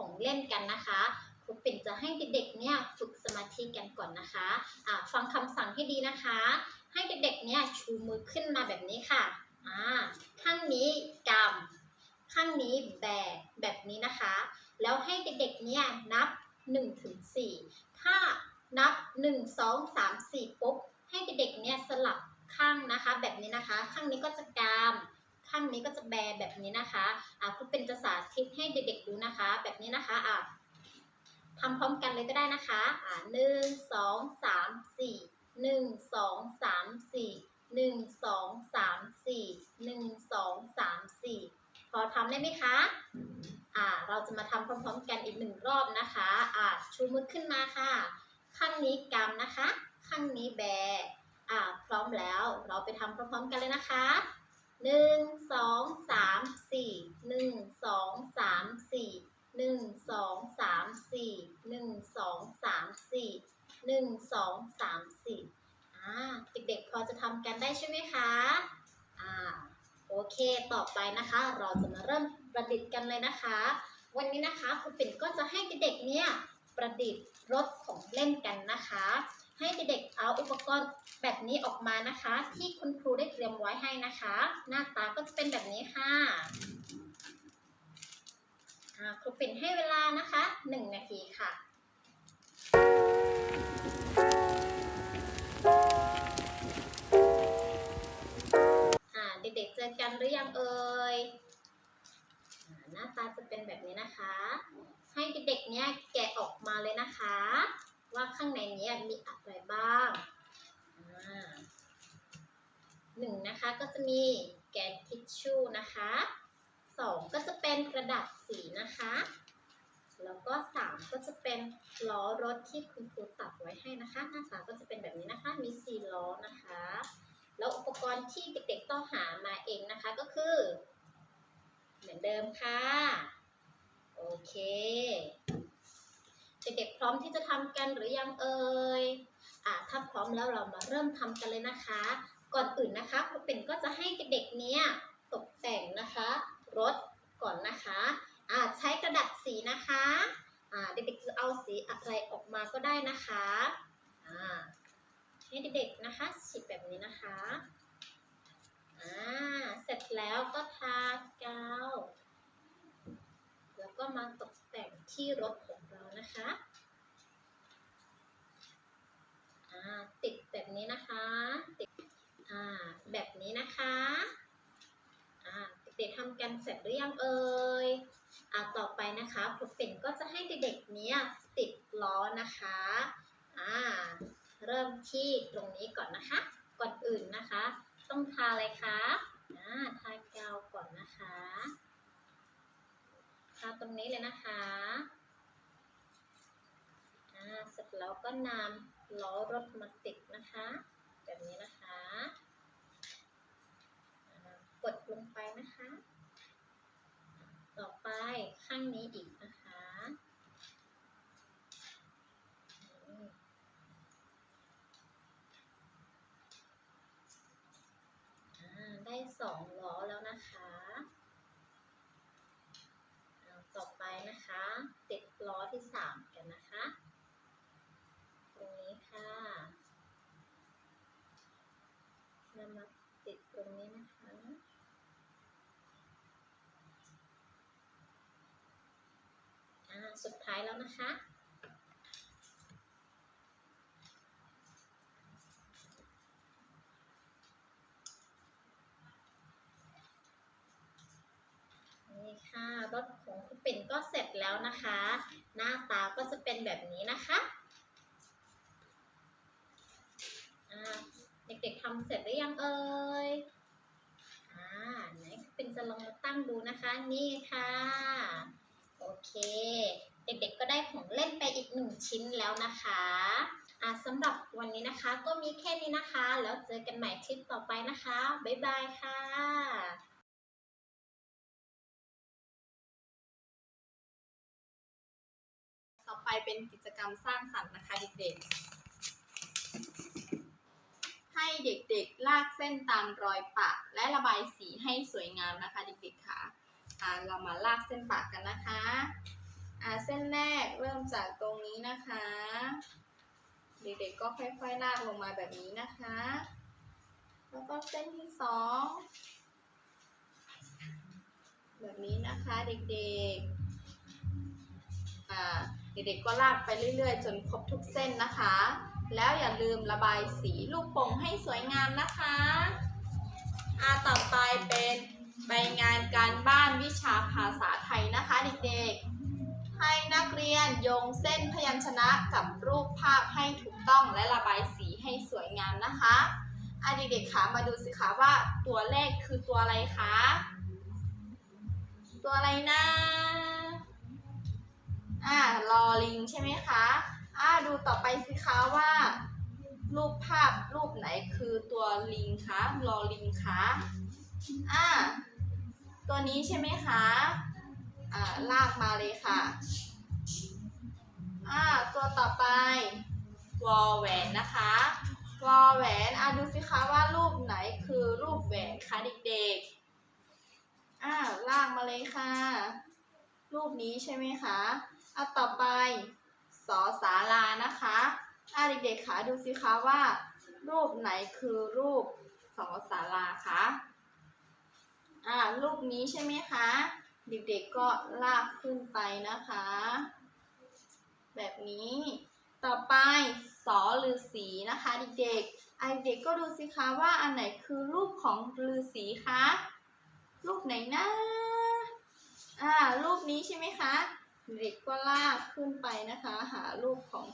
ของเล่นกันนะคะครูปิ่นจะให้เด็กๆเนี่ยฝึกสมาธิกันก่อนนะคะอ่าฟังคำสั่งให้ดีนะคะ ให้เด็กๆเนี่ยชูมือขึ้นมาแบบนี้ค่ะอ่าข้างนี้กำข้างนี้แบกแบบนี้นะคะ แล้วให้เด็กๆเนี่ยนับ1ถึง4ถ้านับ 1 2 3 4ปุ๊บให้เด็กๆเนี่ยสลับข้างนะคะ แบบนี้นะคะ ข้างนี้ก็จะกาม ข้างนี้ก็จะแบแบบนี้นะคะอะครูเป็นจะสาธิตให้เด็กๆดูนะคะ แบบนี้นะคะอะทำพร้อมกันเลยก็ได้นะคะอะหนึ่งสองสามสี่หนึ่งสองสามสี่หนึ่งสองสามสี่หนึ่งสองสามสี่พอทำได้ไหมคะอ่าเราจะมาทำพร้อมๆกันอีกหนึ่งรอบนะคะอ่าชูมือขึ้นมาค่ะ ข้างนี้กำนะคะ ข้างนี้แบอ่าพร้อมแล้วเราไปทำพร้อมๆกันเลยนะคะ หนึ่งสองสามสี่หนึ่งสองสามสี่หนึ่งสองสามสี่หนึ่งสองสามสี่หนึ่งสองสามสี่อ่าเด็กๆพอจะทำกันได้ใช่ไหมคะอ่าโอเคต่อไปนะคะ เราจะมาเริ่มประดิษฐ์กันเลยนะคะ วันนี้นะคะครูปิ่นก็จะให้เด็กๆเนี่ยประดิษฐ์รถของเล่นกันนะคะ ให้เด็กๆเอาอุปกรณ์แบบนี้ออกมานะคะ ที่คุณครูได้เตรียมไว้ให้นะคะ หน้าตาก็จะเป็นแบบนี้ค่ะครูปิ่นให้เวลานะคะหนึ่งนาทีค่ะเด็กๆเจอกันหรือยังเอ่ยหน้าตาจะเป็นแบบนี้นะคะ ให้เด็กๆเนี่ยแกะออกมาเลยนะคะ ว่าข้างในนี้มีอะไรบ้างหนึ่งนะคะก็จะมีแกะทิชชู่นะคะสองก็จะเป็นกระดาษสีนะคะ แล้วก็สามก็จะเป็นล้อรถที่คุณครูตัดไว้ให้นะคะ หน้าตาก็จะเป็นแบบนี้นะคะ มีสี่ล้อนะคะ แล้วอุปกรณ์ที่เด็กๆต้องหามาเองนะคะก็คือ เหมือนเดิมค่ะ โอเค เด็กๆพร้อมที่จะทำกันหรือยังเอ่ยอะถ้าพร้อมแล้วเรามาเริ่มทำกันเลยนะคะ ก่อนอื่นนะคะครูเป็นก็จะให้เด็กๆเนี่ยตกแต่งนะคะรถก่อนนะคะอะใช้กระดาษสีนะคะอะเด็กๆจะเอาสีอะไรออกมาก็ได้นะคะอ่าให้เด็กๆนะคะฉีดแบบนี้นะคะอ่าเสร็จแล้วก็ทากาวแล้วก็มาตกแต่งที่รถของ นะคะติดแบบนี้นะคะติดแบบนี้นะคะเด็กๆทำกันเสร็จหรือยังเอ่ยอต่อไปนะคะครูเป็นก็จะให้เด็กๆเนี้ยติดล้อนะคะอ่าเริ่มที่ตรงนี้ก่อนนะคะ ก่อนอื่นนะคะ ต้องทาอะไรคะอ่าทากาวก่อนนะคะ ทาตรงนี้เลยนะคะ เสร็จแล้วก็นำล้อรถมาติดนะคะ แบบนี้นะคะ กดลงไปนะคะ ต่อไปข้างนี้อีกนะคะอืมอ่าได้สองล้อแล้วนะคะต่อไปนะคะ ติดล้อที่สามกันนะคะ ตรงนี้ค่ะนำ มาติดตรงนี้นะคะอ่าสุดท้ายแล้วนะคะ นี่ค่ะรถของคุณปิ่นก็เสร็จแล้วนะคะ หน้าตาก็จะเป็นแบบนี้นะคะอ่า เด็กๆทำเสร็จหรือยังเอ่ยอ่าไหนคุณปิ่นจะลองมาตั้งดูนะคะ นี่ค่ะ โอเค เด็กๆก็ได้ของเล่นไปอีกหนึ่งชิ้นแล้วนะคะอ่าสำหรับวันนี้นะคะก็มีแค่นี้นะคะ แล้วเจอกันใหม่คลิปต่อไปนะคะ บ๊ายบายค่ะต่อไปเป็นกิจกรรมสร้างสรรค์นะคะเด็กๆ ให้เด็กๆ ลากเส้นตามรอยปะและระบายสีให้สวยงามนะคะเด็กๆค่ะเรามาลากเส้นปะกันนะคะเส้นแรกเริ่มจากตรงนี้นะคะ เด็กๆก็ค่อยๆลากลงมาแบบนี้นะคะ แล้วก็เส้นที่สองแบบนี้นะคะเด็กๆเด็กๆก็ลากไปเรื่อยๆ จนครบทุกเส้นนะคะ แล้วอย่าลืมระบายสีลูกโป่งให้สวยงามนะคะอ่าต่อไปเป็นใบงานการบ้านวิชาภาษาไทยนะคะเด็กๆ ให้นักเรียนโยงเส้นพยัญชนะกับรูปภาพให้ถูกต้องและระบายสีให้สวยงามนะคะอะเด็กๆคะมาดูสิคะว่าตัวเลขคือตัวอะไรคะ ตัวอะไรนะอ่ารอลิงใช่ไหมคะ ดูต่อไปสิคะว่า รูปภาพรูปไหนคือตัวลิงคะรอลิงคะอ่าตัวนี้ใช่ไหมคะอ่าลากมาเลยค่ะอ่าตัวต่อไปวอแหวนนะคะวอแหวนอ่าดูสิคะว่ารูปไหนคือรูปแหวนคะเด็กๆอ่าลากมาเลยค่ะ รูปนี้ใช่ไหมคะอะต่อไป สอสารานะคะอะเด็กๆคะดูสิคะว่า รูปไหนคือรูปสอสาราคะอ่ารูปนี้ใช่ไหมคะ เด็กๆก็ลากขึ้นไปนะคะ แบบนี้ต่อไปสอฤาษีนะคะเด็กๆไอเด็กๆก็ดูสิคะว่าอันไหนคือรูปของฤาษีคะรูปไหนนะอ่ารูปนี้ใช่ไหมคะ เด็กก็ลากขึ้นไปนะคะ หารูปของ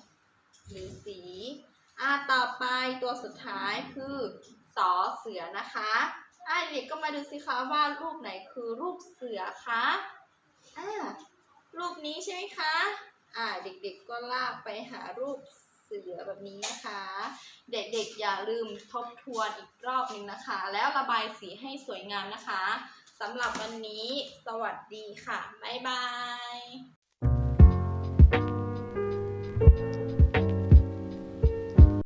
ฤาษีอ่าต่อไปตัวสุดท้ายคือสอเสือนะคะอ่าเด็กก็มาดูสิคะว่ารูปไหนคือรูปเสือคะอ่ารูปนี้ใช่ไหมคะอ่าเด็กๆก็ลากไปหารูปเสือแบบนี้นะคะ เด็กๆอย่าลืมทบทวนอีกรอบหนึ่งนะคะ แล้วระบายสีให้สวยงามนะคะสำหรับวันนี้ สวัสดีค่ะ บ๊ายบาย